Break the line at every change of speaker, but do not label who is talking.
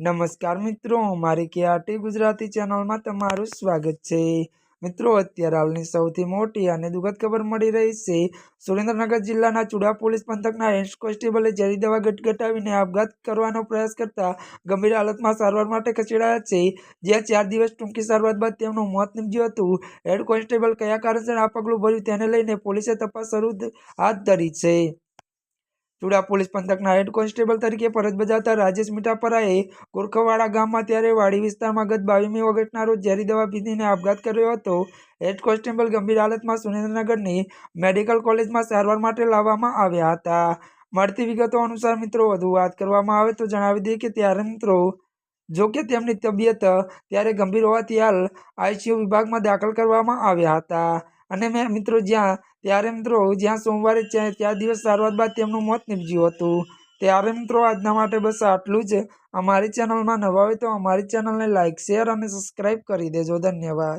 નમસ્કાર મિત્રો, મારી કે આરટી ગુજરાતી ચેનલમાં તમારું સ્વાગત છે. મિત્રો, અત્યારે હાલની સૌથી મોટી અને દુઃખદ ખબર મળી રહી છે. સુરેન્દ્રનગર જિલ્લાના ચુડા પોલીસ પંથકના હેડ કોન્સ્ટેબલે ઝેરી દવા ગટગટાવીને આપઘાત કરવાનો પ્રયાસ કરતા ગંભીર હાલતમાં સારવાર માટે ખસેડાયા છે. જ્યાં ચાર દિવસ ટૂંકી સારવાર બાદ તેમનું મોત નીપજ્યું હતું. હેડ કોન્સ્ટેબલ કયા કારણસર આ પગલું ભર્યું તેને લઈને પોલીસે તપાસ શરૂ હાથ ધરી છે. ચુડા પોલીસ પંથકના હેડ કોન્સ્ટેબલ તરીકે ફરજ બજાવતા રાજેશ મીઠાપરાએ ગોરખવાડા ગામમાં ત્યારે વાડી વિસ્તારમાં ગત બાવીમી ઓગસ્ટના રોજ ઝેરી દવા પીધીને આપઘાત કર્યો હતો. હેડ કોન્સ્ટેબલ ગંભીર હાલતમાં સુરેન્દ્રનગરની મેડિકલ કોલેજમાં સારવાર માટે લાવવામાં આવ્યા હતા. મળતી વિગતો અનુસાર મિત્રો, વધુ વાત કરવામાં આવે તો જણાવી દઈએ કે ત્યારે મિત્રો, જો કે તેમની તબિયત ત્યારે ગંભીર હોવાથી હાલ આઈસીયુ વિભાગમાં દાખલ કરવામાં આવ્યા હતા. અને મેં મિત્રો જ્યાં, ત્યારે મિત્રો જ્યાં સોમવારે ત્યાં દિવસ સારવાર બાદ તેમનું મોત નીપજ્યું હતું. ત્યારે મિત્રો આજના માટે બસ આટલું જ. અમારી ચેનલમાં નવા હોય તો અમારી ચેનલને લાઇક શેર અને સબસ્ક્રાઈબ કરી દેજો. ધન્યવાદ.